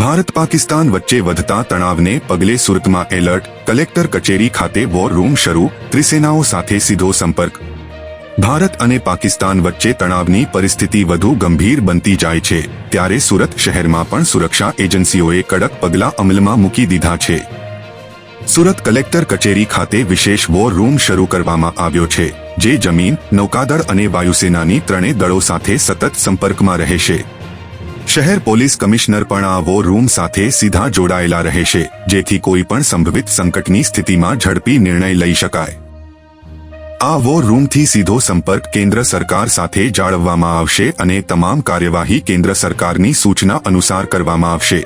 ભારત પાકિસ્તાન વચ્ચે વધતા તણાવને પગલે સુરતમાં એલર્ટ, કલેક્ટર કચેરી ખાતે વોર રૂમ શરૂ, ત્રિસેનાઓ સાથે સીધો સંપર્ક. ભારત અને પાકિસ્તાન વચ્ચે તણાવની પરિસ્થિતિ વધુ ગંભીર બનતી જાય છે, ત્યારે સુરત શહેરમાં પણ સુરક્ષા એજન્સીઓએ કડક પગલાં અમલમાં મૂકી દીધા છે. સુરત કલેક્ટર કચેરી ખાતે વિશેષ વોર રૂમ શરૂ કરવામાં આવ્યો છે, જે જમીન, નૌકાદળ અને વાયુસેનાની ત્રણેય દળો સાથે સતત સંપર્કમાં રહેશે. શહેર પોલીસ કમિશનર પણ આ વોર રૂમ સાથે સીધા જોડાયેલા રહેશે, જેથી કોઈ પણ સંભવિત સંકટની સ્થિતિમાં ઝડપી નિર્ણય લઈ શકાય. આ વોર રૂમથી સીધો સંપર્ક કેન્દ્ર સરકાર સાથે જાળવવામાં આવશે અને તમામ કાર્યવાહી કેન્દ્ર સરકારની સૂચના અનુસાર કરવામાં આવશે.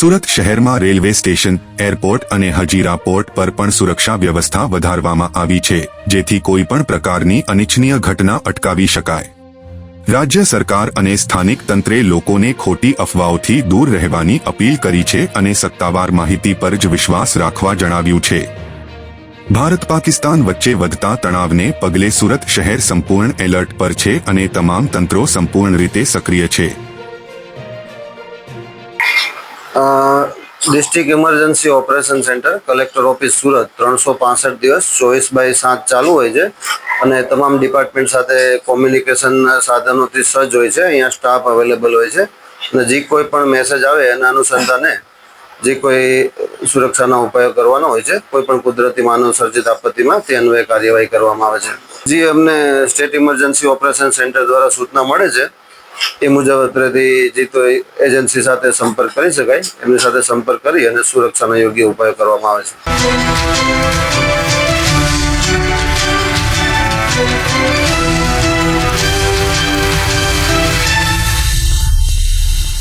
સુરત શહેરમાં રેલવે સ્ટેશન, એરપોર્ટ અને હજીરા પોર્ટ પર પણ સુરક્ષા વ્યવસ્થા વધારવામાં આવી છે, જેથી કોઈ પણ પ્રકારની અનિચ્છનીય ઘટના અટકાવી શકાય. રાજ્ય સરકાર અને સ્થાનિક તંત્રે લોકોને ખોટી અફવાઓથી દૂર રહેવાની અપીલ કરી છે અને સત્તાવાર માહિતી પર જ વિશ્વાસ રાખવા જણાવ્યું છે. ભારત પાકિસ્તાન વચ્ચે વધતા તણાવને પગલે સુરત શહેર સંપૂર્ણ એલર્ટ પર છે અને તમામ તંત્રો સંપૂર્ણ રીતે સક્રિય છે. District emergency operation centre, collector office Surat, ત્રણસો દિવસ ચોવીસ બાય સાત ચાલુ હોય છે. અને તમામ ડિપાર્ટમેન્ટ સાથે કોમ્યુનિકેશનના સાધનોથી સજ્જ હોય છે. અહીંયા સ્ટાફ અવેલેબલ હોય છે. અને જે કોઈ પણ મેસેજ આવે એના અનુસંધાને જે કોઈ સુરક્ષાના ઉપાયો કરવાનો હોય છે, કોઈ પણ કુદરતી માનવ સર્જિત આપત્તિમાં તે અન્વયે કાર્યવાહી કરવામાં આવે છે. જે અમને સ્ટેટ ઇમરજન્સી ઓપરેશન સેન્ટર દ્વારા સૂચના મળે છે, એ મુજબ અત્રેથી જે તો એજન્સી સાથે સંપર્ક કરી શકાય. એમની સાથે સંપર્ક કરી અને સુરક્ષાના યોગ્ય ઉપાયો કરવામાં આવે છે.